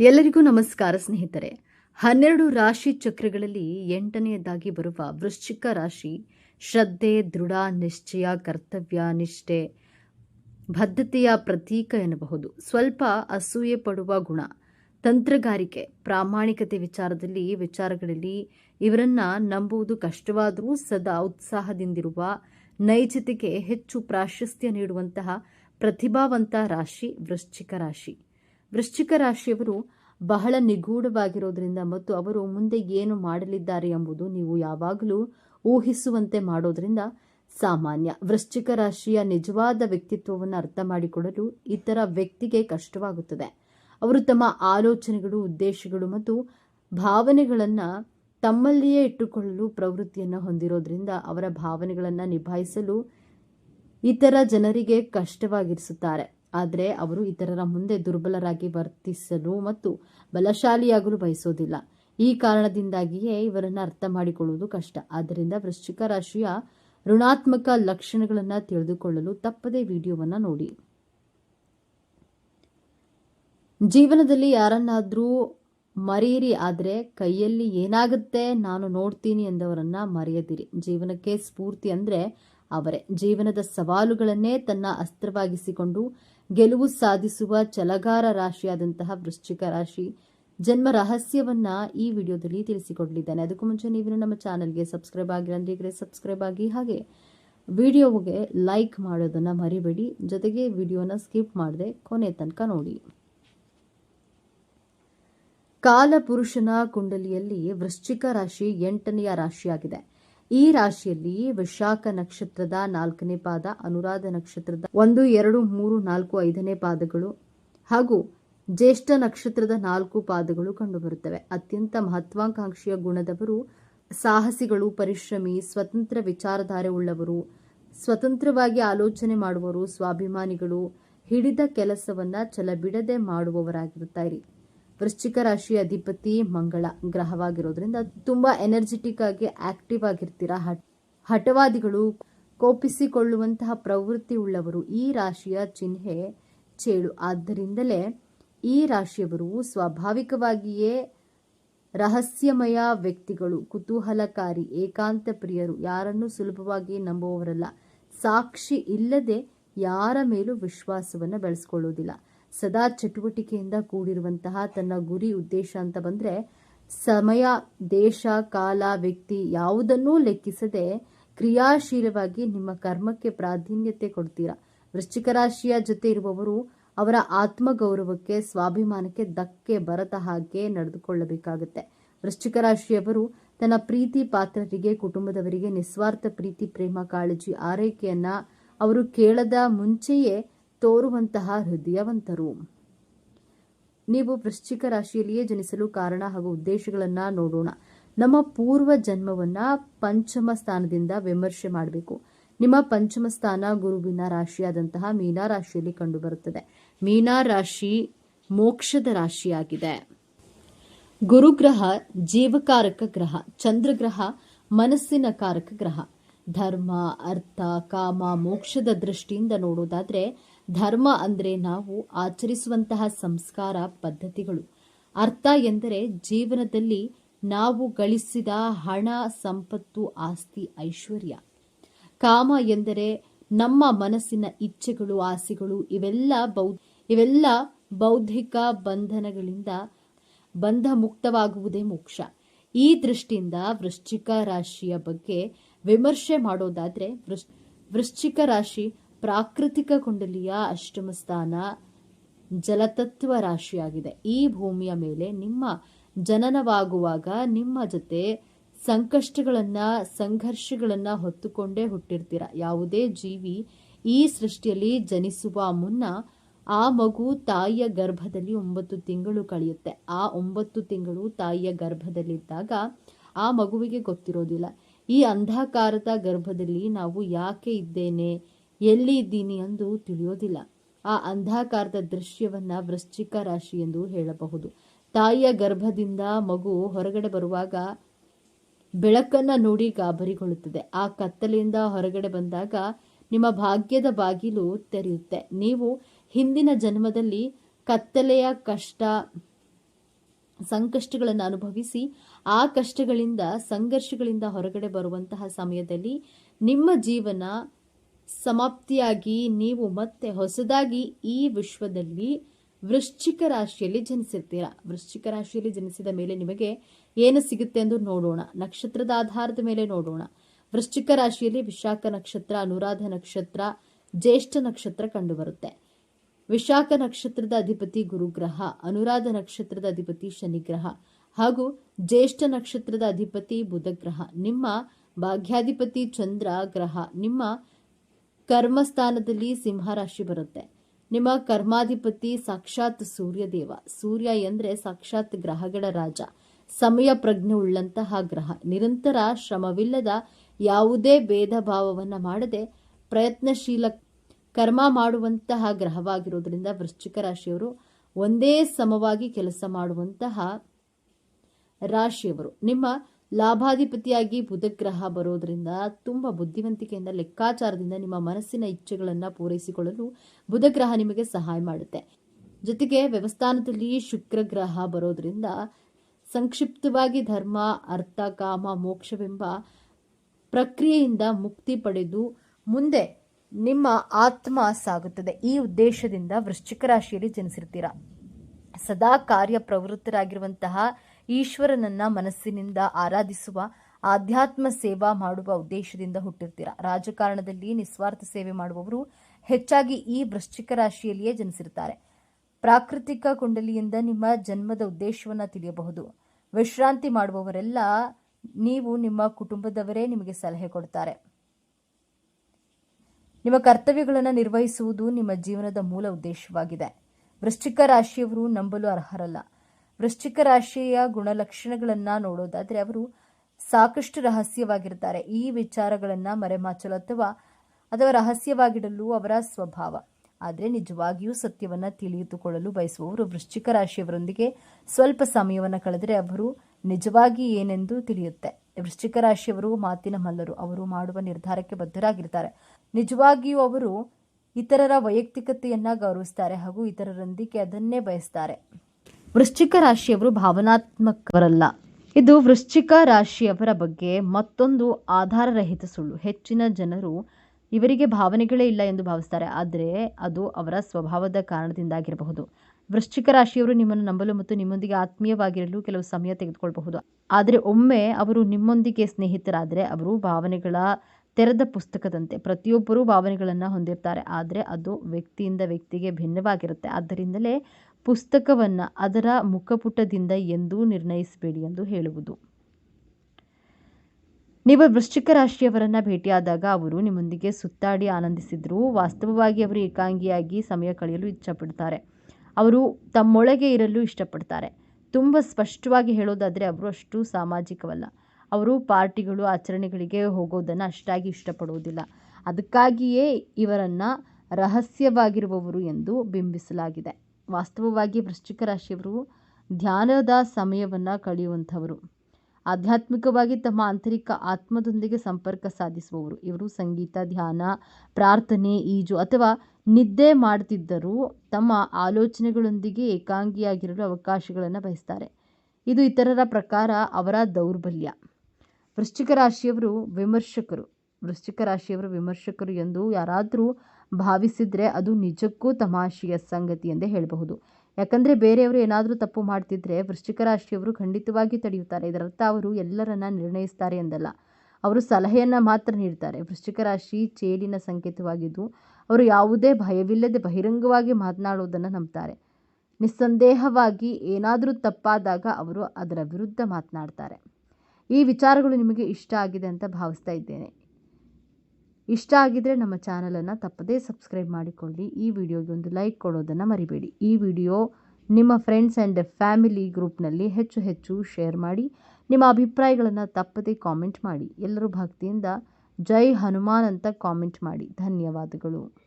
ಎಲ್ಲರಿಗೂ ನಮಸ್ಕಾರ ಸ್ನೇಹಿತರೆ. ಹನ್ನೆರಡು ರಾಶಿ ಚಕ್ರಗಳಲ್ಲಿ ಎಂಟನೆಯದಾಗಿ ಬರುವ ವೃಶ್ಚಿಕ ರಾಶಿ, ಶ್ರದ್ಧೆ, ದೃಢ, ನಿಶ್ಚಯ, ಕರ್ತವ್ಯ, ನಿಷ್ಠೆ ಬದ್ಧತೆಯ ಪ್ರತೀಕ ಎನ್ನಬಹುದು. ಸ್ವಲ್ಪ ಅಸೂಯೆ ಪಡುವ ಗುಣ. ತಂತ್ರಗಾರಿಕೆ, ಪ್ರಾಮಾಣಿಕತೆ ವಿಚಾರದಲ್ಲಿ ವಿಚಾರಗಳಲ್ಲಿ ಇವರನ್ನ ನಂಬುವುದು ಕಷ್ಟವಾದರೂ ಸದಾ ಉತ್ಸಾಹದಿಂದಿರುವ, ನೈಜತೆಗೆ ಹೆಚ್ಚು ಪ್ರಾಶಸ್ತ್ಯ ನೀಡುವಂತಹ ಪ್ರತಿಭಾವಂತ ರಾಶಿ ವೃಶ್ಚಿಕ ರಾಶಿ. ವೃಶ್ಚಿಕ ರಾಶಿಯವರು ಬಹಳ ನಿಗೂಢವಾಗಿರೋದ್ರಿಂದ ಮತ್ತು ಅವರು ಮುಂದೆ ಏನು ಮಾಡಲಿದ್ದಾರೆ ಎಂಬುದು ನೀವು ಯಾವಾಗಲೂ ಊಹಿಸುವಂತೆ ಮಾಡೋದ್ರಿಂದ ಸಾಮಾನ್ಯ. ವೃಶ್ಚಿಕ ರಾಶಿಯ ನಿಜವಾದ ವ್ಯಕ್ತಿತ್ವವನ್ನು ಅರ್ಥ ಮಾಡಿಕೊಳ್ಳಲು ಇತರ ವ್ಯಕ್ತಿಗೆ ಕಷ್ಟವಾಗುತ್ತದೆ. ಅವರು ತಮ್ಮ ಆಲೋಚನೆಗಳು, ಉದ್ದೇಶಗಳು ಮತ್ತು ಭಾವನೆಗಳನ್ನು ತಮ್ಮಲ್ಲಿಯೇ ಇಟ್ಟುಕೊಳ್ಳಲು ಪ್ರವೃತ್ತಿಯನ್ನು ಹೊಂದಿರೋದ್ರಿಂದ ಅವರ ಭಾವನೆಗಳನ್ನು ನಿಭಾಯಿಸಲು ಇತರ ಜನರಿಗೆ ಕಷ್ಟವಾಗಿರಿಸುತ್ತಾರೆ. ಆದರೆ ಅವರು ಇತರರ ಮುಂದೆ ದುರ್ಬಲರಾಗಿ ವರ್ತಿಸಲು ಮತ್ತು ಬಲಶಾಲಿಯಾಗಲು ಬಯಸೋದಿಲ್ಲ. ಈ ಕಾರಣದಿಂದಾಗಿಯೇ ಇವರನ್ನು ಅರ್ಥ ಮಾಡಿಕೊಳ್ಳುವುದು ಕಷ್ಟ. ಆದ್ದರಿಂದ ವೃಶ್ಚಿಕ ರಾಶಿಯ ಋಣಾತ್ಮಕ ಲಕ್ಷಣಗಳನ್ನು ತಿಳಿದುಕೊಳ್ಳಲು ತಪ್ಪದೇ ವಿಡಿಯೋವನ್ನು ನೋಡಿ. ಜೀವನದಲ್ಲಿ ಯಾರನ್ನಾದರೂ ಮರೆಯಿರಿ, ಆದರೆ ಕೈಯಲ್ಲಿ ಏನಾಗುತ್ತೆ ನಾನು ನೋಡ್ತೀನಿ ಎಂದವರನ್ನ ಮರೆಯದಿರಿ. ಜೀವನಕ್ಕೆ ಸ್ಫೂರ್ತಿ ಅಂದರೆ ಅವರೇ. ಜೀವನದ ಸವಾಲುಗಳನ್ನೇ ತನ್ನ ಅಸ್ತ್ರವಾಗಿಸಿಕೊಂಡು ಗೆಲುವು ಸಾಧಿಸುವ ಚಲಗಾರ ರಾಶಿಯಾದಂತಹ ವೃಶ್ಚಿಕ ರಾಶಿ ಜನ್ಮ ರಹಸ್ಯವನ್ನ ಈ ವಿಡಿಯೋದಲ್ಲಿ ತಿಳಿಸಿಕೊಡಲಿದ್ದೇನೆ. ಅದಕ್ಕೂ ಮುಂಚೆ ನೀವು ನಮ್ಮ ಚಾನಲ್ಗೆ ಸಬ್ಸ್ಕ್ರೈಬ್ ಆಗಿಲ್ಲ ಸಬ್ಸ್ಕ್ರೈಬ್ ಆಗಿ ಹಾಗೆ ವಿಡಿಯೋಗೆ ಲೈಕ್ ಮಾಡೋದನ್ನ ಮರಿಬೇಡಿ. ಜೊತೆಗೆ ವಿಡಿಯೋನ ಸ್ಕಿಪ್ ಮಾಡದೆ ಕೊನೆ ತನಕ ನೋಡಿ. ಕಾಲಪುರುಷನ ಕುಂಡಲಿಯಲ್ಲಿ ವೃಶ್ಚಿಕ ರಾಶಿ ಎಂಟನೆಯ ರಾಶಿಯಾಗಿದೆ. ಈ ರಾಶಿಯಲ್ಲಿ ವಿಶಾಖ ನಕ್ಷತ್ರದ ನಾಲ್ಕನೇ ಪಾದ, ಅನುರಾಧ ನಕ್ಷತ್ರದ ಒಂದು, ಎರಡು, ಮೂರು, ನಾಲ್ಕು, ಐದನೇ ಪಾದಗಳು ಹಾಗೂ ಜ್ಯೇಷ್ಠ ನಕ್ಷತ್ರದ ನಾಲ್ಕು ಪಾದಗಳು ಕಂಡುಬರುತ್ತವೆ. ಅತ್ಯಂತ ಮಹತ್ವಾಕಾಂಕ್ಷಿಯ ಗುಣದವರು ಸಾಹಸಿಗಳು, ಪರಿಶ್ರಮಿ, ಸ್ವತಂತ್ರ ವಿಚಾರಧಾರೆ ಉಳ್ಳವರು, ಸ್ವತಂತ್ರವಾಗಿ ಆಲೋಚನೆ ಮಾಡುವರು ಸ್ವಾಭಿಮಾನಿಗಳು, ಹಿಡಿದ ಕೆಲಸವನ್ನ ಛಲಬಿಡದೆ ಮಾಡುವವರಾಗಿರುತ್ತಾರೆ ವೃಶ್ಚಿಕ ರಾಶಿ ಅಧಿಪತಿ ಮಂಗಳ ಗ್ರಹವಾಗಿರೋದ್ರಿಂದ ತುಂಬಾ ಎನರ್ಜೆಟಿಕ್ ಆಗಿ ಆಕ್ಟಿವ್ ಆಗಿರ್ತೀರಾ. ಹಠವಾದಿಗಳು ಕೋಪಿಸಿಕೊಳ್ಳುವಂತಹ ಪ್ರವೃತ್ತಿ ಉಳ್ಳವರು ಈ ರಾಶಿಯ ಚಿಹ್ನೆ ಚೇಳು. ಆದ್ದರಿಂದಲೇ ಈ ರಾಶಿಯವರು ಸ್ವಾಭಾವಿಕವಾಗಿಯೇ ರಹಸ್ಯಮಯ ವ್ಯಕ್ತಿಗಳು, ಕುತೂಹಲಕಾರಿ, ಏಕಾಂತ ಪ್ರಿಯರು, ಯಾರನ್ನು ಸುಲಭವಾಗಿ ನಂಬುವವರಲ್ಲ. ಸಾಕ್ಷಿ ಇಲ್ಲದೆ ಯಾರ ಮೇಲೂ ವಿಶ್ವಾಸವನ್ನು ಬೆಳೆಸ್ಕೊಳ್ಳುವುದಿಲ್ಲ ಸದಾ ಚಟುವಟಿಕೆಯಿಂದ ಕೂಡಿರುವಂತಹ ತನ್ನ ಗುರಿ ಉದ್ದೇಶ ಅಂತ ಬಂದ್ರೆ, ಸಮಯ, ದೇಶ, ಕಾಲ, ವ್ಯಕ್ತಿ ಯಾವುದನ್ನೂ ಲೆಕ್ಕಿಸದೆ ಕ್ರಿಯಾಶೀಲವಾಗಿ ನಿಮ್ಮ ಕರ್ಮಕ್ಕೆ ಪ್ರಾಧಾನ್ಯತೆ ಕೊಡ್ತೀರಾ? ವೃಶ್ಚಿಕ ರಾಶಿಯ ಜೊತೆ ಇರುವವರು ಅವರ ಆತ್ಮಗೌರವಕ್ಕೆ, ಸ್ವಾಭಿಮಾನಕ್ಕೆ ಧಕ್ಕೆ ಬರತ ಹಾಗೆ ನಡೆದುಕೊಳ್ಳಬೇಕಾಗುತ್ತೆ. ವೃಶ್ಚಿಕ ರಾಶಿಯವರು ತನ್ನ ಪ್ರೀತಿ ಪಾತ್ರರಿಗೆ, ಕುಟುಂಬದವರಿಗೆ ನಿಸ್ವಾರ್ಥ ಪ್ರೀತಿ, ಪ್ರೇಮ, ಕಾಳಜಿ, ಆರೈಕೆಯನ್ನ ಅವರು ಕೇಳದ ಮುಂಚೆಯೇ ತೋರುವಂತಹ ಹೃದಯವಂತರು. ನೀವು ವೃಶ್ಚಿಕ ರಾಶಿಯಲ್ಲಿಯೇ ಜನಿಸಲು ಕಾರಣ ಹಾಗೂ ಉದ್ದೇಶಗಳನ್ನ ನೋಡೋಣ. ನಮ್ಮ ಪೂರ್ವ ಜನ್ಮವನ್ನ ಪಂಚಮ ಸ್ಥಾನದಿಂದ ವಿಮರ್ಶೆ ಮಾಡಬೇಕು. ನಿಮ್ಮ ಪಂಚಮ ಸ್ಥಾನ ಗುರುವಿನ ರಾಶಿಯಾದಂತಹ ಮೀನಾ ರಾಶಿಯಲ್ಲಿ ಕಂಡುಬರುತ್ತದೆ. ಮೀನಾ ರಾಶಿ ಮೋಕ್ಷದ ರಾಶಿಯಾಗಿದೆ. ಗುರುಗ್ರಹ ಜೀವಕಾರಕ ಗ್ರಹ, ಚಂದ್ರಗ್ರಹ ಮನಸ್ಸಿನ ಕಾರಕ ಗ್ರಹ. ಧರ್ಮ, ಅರ್ಥ, ಕಾಮ, ಮೋಕ್ಷದ ದೃಷ್ಟಿಯಿಂದ ನೋಡೋದಾದ್ರೆ ಧರ್ಮ ಅಂದರೆ ನಾವು ಆಚರಿಸುವಂತಹ ಸಂಸ್ಕಾರ ಪದ್ಧತಿಗಳು. ಅರ್ಥ ಎಂದರೆ ಜೀವನದಲ್ಲಿ ನಾವು ಗಳಿಸಿದ ಹಣ, ಸಂಪತ್ತು, ಆಸ್ತಿ, ಐಶ್ವರ್ಯ. ಕಾಮ ಎಂದರೆ ನಮ್ಮ ಮನಸ್ಸಿನ ಇಚ್ಛೆಗಳು, ಆಸೆಗಳು ಇವೆಲ್ಲ ಬೌದ್ಧ ಇವೆಲ್ಲ ಬೌದ್ಧಿಕ ಬಂಧನಗಳಿಂದ ಬಂಧ ಮುಕ್ತವಾಗುವುದೇ ಮೋಕ್ಷ. ಈ ದೃಷ್ಟಿಯಿಂದ ವೃಶ್ಚಿಕ ರಾಶಿಯ ಬಗ್ಗೆ ವಿಮರ್ಶೆ ಮಾಡೋದಾದ್ರೆ ವೃಶ್ಚಿಕ ರಾಶಿ ಪ್ರಾಕೃತಿಕ ಕುಂಡಲಿಯ ಅಷ್ಟಮ ಸ್ಥಾನ ಜಲತತ್ವ ರಾಶಿಯಾಗಿದೆ. ಈ ಭೂಮಿಯ ಮೇಲೆ ನಿಮ್ಮ ಜನನವಾಗುವಾಗ ನಿಮ್ಮ ಜೊತೆ ಸಂಕಷ್ಟಗಳನ್ನ, ಸಂಘರ್ಷಗಳನ್ನ ಹೊತ್ತುಕೊಂಡೇ ಹುಟ್ಟಿರ್ತೀರ. ಯಾವುದೇ ಜೀವಿ ಈ ಸೃಷ್ಟಿಯಲ್ಲಿ ಜನಿಸುವ ಮುನ್ನ ಆ ಮಗು ತಾಯಿಯ ಗರ್ಭದಲ್ಲಿ ಒಂಬತ್ತು ತಿಂಗಳು ಕಳೆಯುತ್ತೆ. ಆ ಒಂಬತ್ತು ತಿಂಗಳು ತಾಯಿಯ ಗರ್ಭದಲ್ಲಿದ್ದಾಗ ಆ ಮಗುವಿಗೆ ಗೊತ್ತಿರೋದಿಲ್ಲ. ಈ ಅಂಧಕಾರದ ಗರ್ಭದಲ್ಲಿ ನಾವು ಯಾಕೆ ಇದ್ದೇನೆ? ಎಲ್ಲಿ ಇದ್ದೀನಿ ಎಂದು ತಿಳಿಯೋದಿಲ್ಲ. ಆ ಅಂಧಕಾರದ ದೃಶ್ಯವನ್ನ ವೃಶ್ಚಿಕ ರಾಶಿ ಎಂದು ಹೇಳಬಹುದು. ತಾಯಿಯ ಗರ್ಭದಿಂದ ಮಗು ಹೊರಗಡೆ ಬರುವಾಗ ಬೆಳಕನ್ನ ನೋಡಿ ಗಾಬರಿಗೊಳ್ಳುತ್ತದೆ. ಆ ಕತ್ತಲೆಯಿಂದ ಹೊರಗಡೆ ಬಂದಾಗ ನಿಮ್ಮ ಭಾಗ್ಯದ ಬಾಗಿಲು ತೆರೆಯುತ್ತೆ. ನೀವು ಹಿಂದಿನ ಜನ್ಮದಲ್ಲಿ ಕತ್ತಲೆಯ ಕಷ್ಟ, ಸಂಕಷ್ಟಗಳನ್ನು ಅನುಭವಿಸಿ ಆ ಕಷ್ಟಗಳಿಂದ, ಸಂಘರ್ಷಗಳಿಂದ ಹೊರಗಡೆ ಬರುವಂತಹ ಸಮಯದಲ್ಲಿ ನಿಮ್ಮ ಜೀವನ ಸಮಾಪ್ತಿಯಾಗಿ ನೀವು ಮತ್ತೆ ಹೊಸದಾಗಿ ಈ ವಿಶ್ವದಲ್ಲಿ ವೃಶ್ಚಿಕ ರಾಶಿಯಲ್ಲಿ ಜನಿಸಿರ್ತೀರಾ? ವೃಶ್ಚಿಕ ರಾಶಿಯಲ್ಲಿ ಜನಿಸಿದ ಮೇಲೆ ನಿಮಗೆ ಏನು ಸಿಗುತ್ತೆ ಎಂದು ನೋಡೋಣ. ನಕ್ಷತ್ರದ ಆಧಾರದ ಮೇಲೆ ನೋಡೋಣ. ವೃಶ್ಚಿಕ ರಾಶಿಯಲ್ಲಿ ವಿಶಾಖ ನಕ್ಷತ್ರ, ಅನುರಾಧ ನಕ್ಷತ್ರ, ಜ್ಯೇಷ್ಠ ನಕ್ಷತ್ರ ಕಂಡುಬರುತ್ತೆ. ವಿಶಾಖ ನಕ್ಷತ್ರದ ಅಧಿಪತಿ ಗುರುಗ್ರಹ, ಅನುರಾಧ ನಕ್ಷತ್ರದ ಅಧಿಪತಿ ಶನಿಗ್ರಹ ಹಾಗೂ ಜ್ಯೇಷ್ಠ ನಕ್ಷತ್ರದ ಅಧಿಪತಿ ಬುಧಗ್ರಹ. ನಿಮ್ಮ ಭಾಗ್ಯಾಧಿಪತಿ ಚಂದ್ರ ಗ್ರಹ, ನಿಮ್ಮ ಕರ್ಮಸ್ಥಾನದಲ್ಲಿ ಸಿಂಹರಾಶಿ ಬರುತ್ತೆ. ನಿಮ್ಮ ಕರ್ಮಾಧಿಪತಿ ಸಾಕ್ಷಾತ್ ಸೂರ್ಯದೇವ. ಸೂರ್ಯ ಎಂದ್ರೆ ಸಾಕ್ಷಾತ್ ಗ್ರಹಗಳ ರಾಜ. ಸಮಯ ಪ್ರಜ್ಞೆ ಉಳ್ಳಂತಹ ಗ್ರಹ. ನಿರಂತರ ಶ್ರಮವಿಲ್ಲದ ಯಾವುದೇ ಭೇದ ಭಾವವನ್ನು ಮಾಡದೆ ಪ್ರಯತ್ನಶೀಲ ಕರ್ಮ ಮಾಡುವಂತಹ ಗ್ರಹವಾಗಿರೋದ್ರಿಂದ ವೃಶ್ಚಿಕ ರಾಶಿಯವರು ಒಂದೇ ಸಮವಾಗಿ ಕೆಲಸ ಮಾಡುವಂತಹ ರಾಶಿಯವರು. ನಿಮ್ಮ ಲಾಭಾಧಿಪತಿಯಾಗಿ ಬುಧಗ್ರಹ ಬರೋದರಿಂದ ತುಂಬ ಬುದ್ಧಿವಂತಿಕೆಯಿಂದ ಲೆಕ್ಕಾಚಾರದಿಂದ ನಿಮ್ಮ ಮನಸ್ಸಿನ ಇಚ್ಛೆಗಳನ್ನು ಪೂರೈಸಿಕೊಳ್ಳಲು ಬುಧಗ್ರಹ ನಿಮಗೆ ಸಹಾಯ ಮಾಡುತ್ತೆ. ಜೊತೆಗೆ ವ್ಯವಸ್ಥಾನದಲ್ಲಿ ಶುಕ್ರ ಗ್ರಹ ಬರೋದ್ರಿಂದ ಸಂಕ್ಷಿಪ್ತವಾಗಿ ಧರ್ಮ, ಅರ್ಥ, ಕಾಮ, ಮೋಕ್ಷವೆಂಬ ಪ್ರಕ್ರಿಯೆಯಿಂದ ಮುಕ್ತಿ ಪಡೆದು ಮುಂದೆ ನಿಮ್ಮ ಆತ್ಮ ಸಾಗುತ್ತದೆ. ಈ ಉದ್ದೇಶದಿಂದ ವೃಶ್ಚಿಕ ರಾಶಿಯಲ್ಲಿ ಜನಿಸಿರ್ತೀರ. ಸದಾ ಕಾರ್ಯ ಪ್ರವೃತ್ತರಾಗಿರುವಂತಹ ಈಶ್ವರನನ್ನ ಮನಸ್ಸಿನಿಂದ ಆರಾಧಿಸುವ ಆಧ್ಯಾತ್ಮ ಸೇವಾ ಮಾಡುವ ಉದ್ದೇಶದಿಂದ ಹುಟ್ಟಿರ್ತೀರ. ರಾಜಕಾರಣದಲ್ಲಿ ನಿಸ್ವಾರ್ಥ ಸೇವೆ ಮಾಡುವವರು ಹೆಚ್ಚಾಗಿ ಈ ವೃಶ್ಚಿಕ ರಾಶಿಯಲ್ಲಿಯೇ ಜನಿಸಿರ್ತಾರೆ. ಪ್ರಾಕೃತಿಕ ಕುಂಡಲಿಯಿಂದ ನಿಮ್ಮ ಜನ್ಮದ ಉದ್ದೇಶವನ್ನ ತಿಳಿಯಬಹುದು. ವಿಶ್ರಾಂತಿ ಮಾಡುವವರೆಲ್ಲ ನೀವು ನಿಮ್ಮ ಕುಟುಂಬದವರೇ ನಿಮಗೆ ಸಲಹೆ ಕೊಡ್ತಾರೆ. ನಿಮ್ಮ ಕರ್ತವ್ಯಗಳನ್ನು ನಿರ್ವಹಿಸುವುದು ನಿಮ್ಮ ಜೀವನದ ಮೂಲ ಉದ್ದೇಶವಾಗಿದೆ. ವೃಶ್ಚಿಕ ರಾಶಿಯವರು ನಂಬಲು ಅರ್ಹರಲ್ಲ. ವೃಶ್ಚಿಕ ರಾಶಿಯ ಗುಣಲಕ್ಷಣಗಳನ್ನ ನೋಡೋದಾದ್ರೆ ಅವರು ಸಾಕಷ್ಟು ರಹಸ್ಯವಾಗಿರ್ತಾರೆ. ಈ ವಿಚಾರಗಳನ್ನ ಮರೆಮಾಚಲು ಅಥವಾ ಅಥವಾ ರಹಸ್ಯವಾಗಿಡಲು ಅವರ ಸ್ವಭಾವ. ಆದರೆ ನಿಜವಾಗಿಯೂ ಸತ್ಯವನ್ನು ತಿಳಿದುಕೊಳ್ಳಲು ಬಯಸುವವರು ವೃಶ್ಚಿಕ ರಾಶಿಯವರೊಂದಿಗೆ ಸ್ವಲ್ಪ ಸಮಯವನ್ನು ಕಳೆದರೆ ಅವರು ನಿಜವಾಗಿ ಏನೆಂದು ತಿಳಿಯುತ್ತೆ. ವೃಶ್ಚಿಕ ರಾಶಿಯವರು ಮಾತಿನ ಮಲ್ಲರು. ಅವರು ಮಾಡುವ ನಿರ್ಧಾರಕ್ಕೆ ಬದ್ಧರಾಗಿರ್ತಾರೆ. ನಿಜವಾಗಿಯೂ ಅವರು ಇತರರ ವೈಯಕ್ತಿಕತೆಯನ್ನು ಗೌರವಿಸ್ತಾರೆ ಹಾಗೂ ಇತರರೊಂದಿಗೆ ಅದನ್ನೇ ಬಯಸ್ತಾರೆ. ವೃಶ್ಚಿಕ ರಾಶಿಯವರು ಭಾವನಾತ್ಮಕವರಲ್ಲ. ಇದು ವೃಶ್ಚಿಕ ರಾಶಿಯವರ ಬಗ್ಗೆ ಮತ್ತೊಂದು ಆಧಾರರಹಿತ ಸುಳ್ಳು. ಹೆಚ್ಚಿನ ಜನರು ಇವರಿಗೆ ಭಾವನೆಗಳೇ ಇಲ್ಲ ಎಂದು ಭಾವಿಸ್ತಾರೆ. ಆದರೆ ಅದು ಅವರ ಸ್ವಭಾವದ ಕಾರಣದಿಂದಾಗಿರಬಹುದು. ವೃಶ್ಚಿಕ ರಾಶಿಯವರು ನಿಮ್ಮನ್ನು ನಂಬಲು ಮತ್ತು ನಿಮ್ಮೊಂದಿಗೆ ಆತ್ಮೀಯವಾಗಿರಲು ಕೆಲವು ಸಮಯ ತೆಗೆದುಕೊಳ್ಳಬಹುದು ಆದರೆ ಒಮ್ಮೆ ಅವರು ನಿಮ್ಮೊಂದಿಗೆ ಸ್ನೇಹಿತರಾದರೆ ಅವರು ಭಾವನೆಗಳ ತೆರೆದ ಪುಸ್ತಕದಂತೆ ಪ್ರತಿಯೊಬ್ಬರೂ ಭಾವನೆಗಳನ್ನು ಹೊಂದಿರ್ತಾರೆ. ಆದರೆ ಅದು ವ್ಯಕ್ತಿಯಿಂದ ವ್ಯಕ್ತಿಗೆ ಭಿನ್ನವಾಗಿರುತ್ತೆ. ಆದ್ದರಿಂದಲೇ ಪುಸ್ತಕವನ್ನು ಅದರ ಮುಖಪುಟದಿಂದ ಎಂದೂ ನಿರ್ಣಯಿಸಬೇಡಿ ಎಂದು ಹೇಳುವುದು. ನೀವು ವೃಶ್ಚಿಕ ರಾಶಿಯವರನ್ನ ಭೇಟಿಯಾದಾಗ ಅವರು ನಿಮ್ಮೊಂದಿಗೆ ಸುತ್ತಾಡಿ ಆನಂದಿಸಿದ್ರು ವಾಸ್ತವವಾಗಿ ಅವರು ಏಕಾಂಗಿಯಾಗಿ ಸಮಯ ಕಳೆಯಲು ಇಚ್ಛಪಡ್ತಾರೆ. ಅವರು ತಮ್ಮೊಳಗೆ ಇರಲು ಇಷ್ಟಪಡ್ತಾರೆ. ತುಂಬ ಸ್ಪಷ್ಟವಾಗಿ ಹೇಳೋದಾದರೆ ಅವರು ಅಷ್ಟು ಸಾಮಾಜಿಕವಲ್ಲ. ಅವರು ಪಾರ್ಟಿಗಳು, ಆಚರಣೆಗಳಿಗೆ ಹೋಗೋದನ್ನು ಅಷ್ಟಾಗಿ ಇಷ್ಟಪಡುವುದಿಲ್ಲ. ಅದಕ್ಕಾಗಿಯೇ ಇವರನ್ನು ರಹಸ್ಯವಾಗಿರುವವರು ಎಂದು ಬಿಂಬಿಸಲಾಗಿದೆ. ವಾಸ್ತವವಾಗಿ ವೃಶ್ಚಿಕ ರಾಶಿಯವರು ಧ್ಯಾನದ ಸಮಯವನ್ನು ಕಳೆಯುವಂಥವರು. ಆಧ್ಯಾತ್ಮಿಕವಾಗಿ ತಮ್ಮ ಆಂತರಿಕ ಆತ್ಮದೊಂದಿಗೆ ಸಂಪರ್ಕ ಸಾಧಿಸುವವರು. ಇವರು ಸಂಗೀತ, ಧ್ಯಾನ, ಪ್ರಾರ್ಥನೆ, ಈಜು ಅಥವಾ ನಿದ್ದೆ ಮಾಡ್ತಿದ್ದರೂ ತಮ್ಮ ಆಲೋಚನೆಗಳೊಂದಿಗೆ ಏಕಾಂಗಿಯಾಗಿರಲು ಅವಕಾಶಗಳನ್ನು ಬಯಸ್ತಾರೆ. ಇದು ಇತರರ ಪ್ರಕಾರ ಅವರ ದೌರ್ಬಲ್ಯ. ವೃಶ್ಚಿಕ ರಾಶಿಯವರು ವಿಮರ್ಶಕರು. ವೃಶ್ಚಿಕ ರಾಶಿಯವರು ವಿಮರ್ಶಕರು ಎಂದು ಯಾರಾದರೂ ಭಾವಿಸಿದರೆ ಅದು ನಿಜಕ್ಕೂ ತಮಾಷೆಯ ಸಂಗತಿ ಎಂದೇ ಹೇಳಬಹುದು. ಯಾಕಂದರೆ ಬೇರೆಯವರು ಏನಾದರೂ ತಪ್ಪು ಮಾಡ್ತಿದ್ರೆ ವೃಶ್ಚಿಕ ರಾಶಿಯವರು ಖಂಡಿತವಾಗಿ ತಡೆಯುತ್ತಾರೆ. ಇದರರ್ಥ ಅವರು ಎಲ್ಲರನ್ನ ನಿರ್ಣಯಿಸ್ತಾರೆ ಎಂದಲ್ಲ. ಅವರು ಸಲಹೆಯನ್ನು ಮಾತ್ರ ನೀಡ್ತಾರೆ. ವೃಶ್ಚಿಕ ರಾಶಿ ಚೇಲಿನ ಸಂಕೇತವಾಗಿದ್ದು ಅವರು ಯಾವುದೇ ಭಯವಿಲ್ಲದೆ ಬಹಿರಂಗವಾಗಿ ಮಾತನಾಡುವುದನ್ನು ನಂಬ್ತಾರೆ. ನಿಸ್ಸಂದೇಹವಾಗಿ ಏನಾದರೂ ತಪ್ಪಾದಾಗ ಅವರು ಅದರ ವಿರುದ್ಧ ಮಾತನಾಡ್ತಾರೆ. ಈ ವಿಚಾರಗಳು ನಿಮಗೆ ಇಷ್ಟ ಆಗಿದೆ ಅಂತ ಭಾವಿಸ್ತಾ ಇದ್ದೇನೆ. ಇಷ್ಟ ಆಗಿದ್ರೆ ನಮ್ಮ ಚಾನಲನ್ನು ತಪ್ಪದೇ ಸಬ್ಸ್ಕ್ರೈಬ್ ಮಾಡಿಕೊಳ್ಳಿ. ಈ ವಿಡಿಯೋಗೆ ಒಂದು ಲೈಕ್ ಕೊಡೋದನ್ನು ಮರಿಬೇಡಿ. ಈ ವಿಡಿಯೋ ನಿಮ್ಮ ಫ್ರೆಂಡ್ಸ್ ಆ್ಯಂಡ್ ಫ್ಯಾಮಿಲಿ ಗ್ರೂಪ್ನಲ್ಲಿ ಹೆಚ್ಚು ಹೆಚ್ಚು ಶೇರ್ ಮಾಡಿ. ನಿಮ್ಮ ಅಭಿಪ್ರಾಯಗಳನ್ನು ತಪ್ಪದೇ ಕಾಮೆಂಟ್ ಮಾಡಿ. ಎಲ್ಲರೂ ಭಕ್ತಿಯಿಂದ ಜೈ ಹನುಮಾನ್ ಅಂತ ಕಾಮೆಂಟ್ ಮಾಡಿ. ಧನ್ಯವಾದಗಳು.